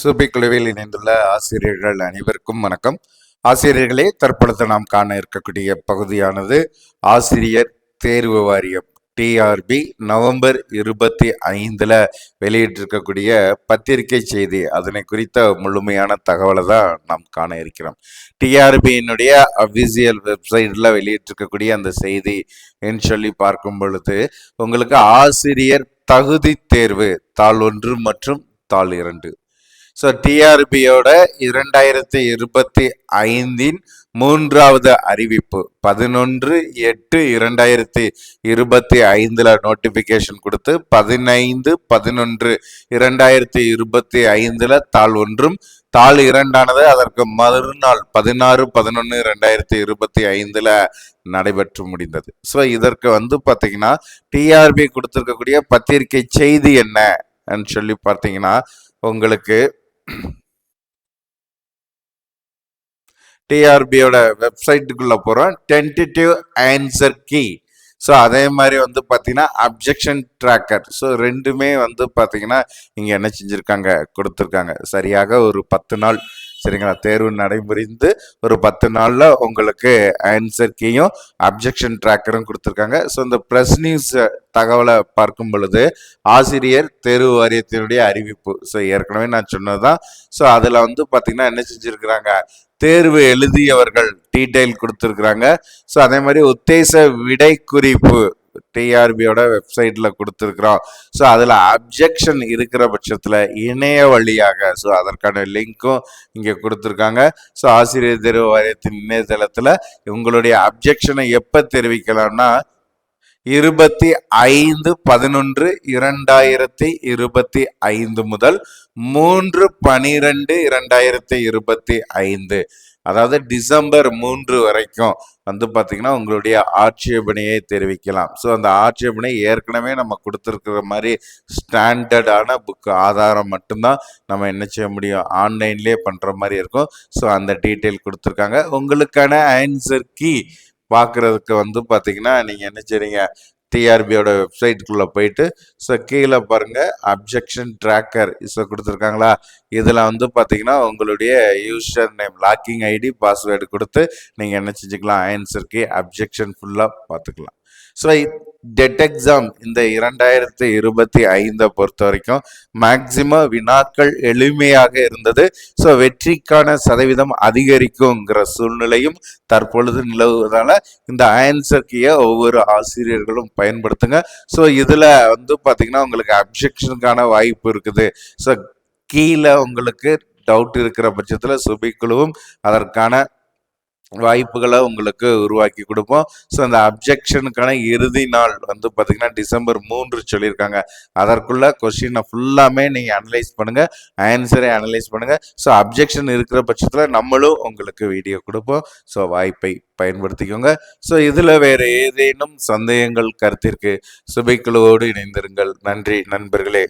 சுபிக்குழுவில் இணைந்துள்ள ஆசிரியர்கள் அனைவருக்கும் வணக்கம். ஆசிரியர்களே தற்பொழுது நாம் காண இருக்கக்கூடிய பகுதியானது ஆசிரியர் தேர்வு வாரியம் டிஆர்பி. நவம்பர் இருபத்தி ஐந்துல வெளியிட்டிருக்கக்கூடிய பத்திரிகை செய்தி. அதனை குறித்த முழுமையான தகவலை தான் நாம் காண இருக்கிறோம். டிஆர்பியினுடைய அபிசியல் வெப்சைட்ல வெளியிட்டிருக்கக்கூடிய அந்த செய்தி என்று சொல்லி பார்க்கும் பொழுது உங்களுக்கு ஆசிரியர் தகுதி தேர்வு தாள் ஒன்று மற்றும் தாள் இரண்டு ஸோ டிஆர்பியோட இரண்டாயிரத்தி இருபத்தி ஐந்தின் மூன்றாவது அறிவிப்பு. பதினொன்று எட்டு இரண்டாயிரத்தி இருபத்தி ஐந்தில் நோட்டிஃபிகேஷன் கொடுத்து பதினைந்து பதினொன்று இரண்டாயிரத்தி இருபத்தி ஐந்தில் தாள் ஒன்றும் தாள் இரண்டானது அதற்கு மறுநாள் பதினாறு பதினொன்று ரெண்டாயிரத்தி இருபத்தி ஐந்தில் நடைபெற்று முடிந்தது. ஸோ இதற்கு வந்து பார்த்தீங்கன்னா டிஆர்பி கொடுத்துருக்கக்கூடிய பத்திரிகை செய்தி என்ன? சொல்லி பார்த்தீங்கன்னா உங்களுக்கு டிஆர்பியோட வெப்சைட்டுக்குள்ளே போகிறோம் டென்டேட்டிவ் ஆன்சர் கீ ஸோ அதே மாதிரி வந்து பார்த்தீங்கன்னா அப்ஜெக்ஷன் ட்ராக்கர் ஸோ ரெண்டுமே வந்து பார்த்தீங்கன்னா இங்கே என்ன செஞ்சுருக்காங்க? கொடுத்துருக்காங்க. சரியாக ஒரு பத்து நாள் சரிங்களா? தேர்வு நடைமுறைந்து ஒரு பத்து நாளில் உங்களுக்கு ஆன்சர் கீயும் அப்ஜெக்ஷன் ட்ராக்கரும் கொடுத்துருக்காங்க. ஸோ இந்த ப்ரெஸ் நியூஸ் தகவலை பார்க்கும் பொழுது ஆசிரியர் தேர்வு வாரியத்தினுடைய அறிவிப்பு. ஸோ ஏற்கனவே நான் சொன்னது தான் ஸோ அதில் வந்து பார்த்திங்கன்னா என்ன செஞ்சுருக்கிறாங்க? தேர்வு எழுதியவர்கள் டீட்டெயில் கொடுத்துருக்குறாங்க. ஸோ அதே மாதிரி உத்தேச விடை குறிப்பு டிஆர்பியோட வெப்சைட்டில் கொடுத்துருக்குறோம். ஸோ அதில் அப்ஜெக்ஷன் இருக்கிற பட்சத்தில் இணைய வழியாக ஸோ அதற்கான லிங்க்கும் இங்கே கொடுத்துருக்காங்க. ஸோ ஆசிரியர் தேர்வு வாரியத்தின் இணையதளத்தில் உங்களுடைய அப்ஜெக்ஷனை எப்போ தெரிவிக்கலாம்னா இருபத்தி ஐந்து பதினொன்று இரண்டாயிரத்தி இருபத்தி ஐந்து முதல் மூன்று பனிரெண்டு இரண்டாயிரத்தி இருபத்தி ஐந்து. அதாவது டிசம்பர் மூன்று வரைக்கும் வந்து பார்த்தீங்கன்னா உங்களுடைய ஆட்சேபனையை தெரிவிக்கலாம். ஸோ அந்த ஆட்சேபனை ஏற்கனவே நம்ம கொடுத்துருக்கிற மாதிரி ஸ்டாண்டர்டான புக் ஆதாரம் மட்டும்தான் நம்ம என்ன செய்ய முடியும்? ஆன்லைன்லேயே பண்ணுற மாதிரி இருக்கும். ஸோ அந்த டீட்டெயில் கொடுத்துருக்காங்க. உங்களுக்கான ஆன்சர் கீ பார்க்குறதுக்கு வந்து பார்த்தீங்கன்னா நீங்கள் என்ன செய்றீங்க? டிஆர்பியோட வெப்சைட்டுக்குள்ளே போயிட்டு ஸோ கீழே பாருங்கள் அப்ஜெக்ஷன் ட்ராக்கர் ஸோ கொடுத்துருக்காங்களா? இதில் வந்து பார்த்தீங்கன்னா உங்களுடைய user name login ID password கொடுத்து நீங்கள் என்ன செஞ்சுக்கலாம்? ஆன்சருக்கு அப்ஜெக்ஷன் ஃபுல்லாக பார்த்துக்கலாம் ஸோ டெட் எக்ஸாம் இந்த இரண்டாயிரத்தி இருபத்தி ஐந்தை பொறுத்த வரைக்கும் மேக்சிமம் வினாக்கள் எளிமையாக இருந்தது. ஸோ வெற்றிக்கான சதவீதம் அதிகரிக்குங்கிற சூழ்நிலையும் தற்பொழுது நிலவுவதால் இந்த ஆன்சர் கீயை ஒவ்வொரு ஆசிரியர்களும் பயன்படுத்துங்க. ஸோ இதில் வந்து பார்த்தீங்கன்னா உங்களுக்கு அப்ஜெக்ஷனுக்கான வாய்ப்பு இருக்குது. ஸோ கீழே உங்களுக்கு டவுட் இருக்கிற பட்சத்தில் சுபிக்குழுவும் அதற்கான வாய்ப்புகளை உங்களுக்கு உருவாக்கி கொடுப்போம். ஸோ அந்த அப்ஜெக்ஷனுக்கான இறுதி நாள் வந்து பார்த்தீங்கன்னா டிசம்பர் மூன்று சொல்லியிருக்காங்க. அதற்குள்ள கொஸ்டினை ஃபுல்லாமே நீங்கள் அனலைஸ் பண்ணுங்கள் ஆன்சரை அனலைஸ் பண்ணுங்கள் ஸோ அப்ஜெக்ஷன் இருக்கிற பட்சத்தில் நம்மளும் உங்களுக்கு வீடியோ கொடுப்போம். ஸோ வாய்ப்பை பயன்படுத்திக்கோங்க. ஸோ இதில் வேறு ஏதேனும் சந்தேகங்கள் கருத்திற்கு சுபைக்குழுவோடு இணைந்திருங்கள். நன்றி நண்பர்களே.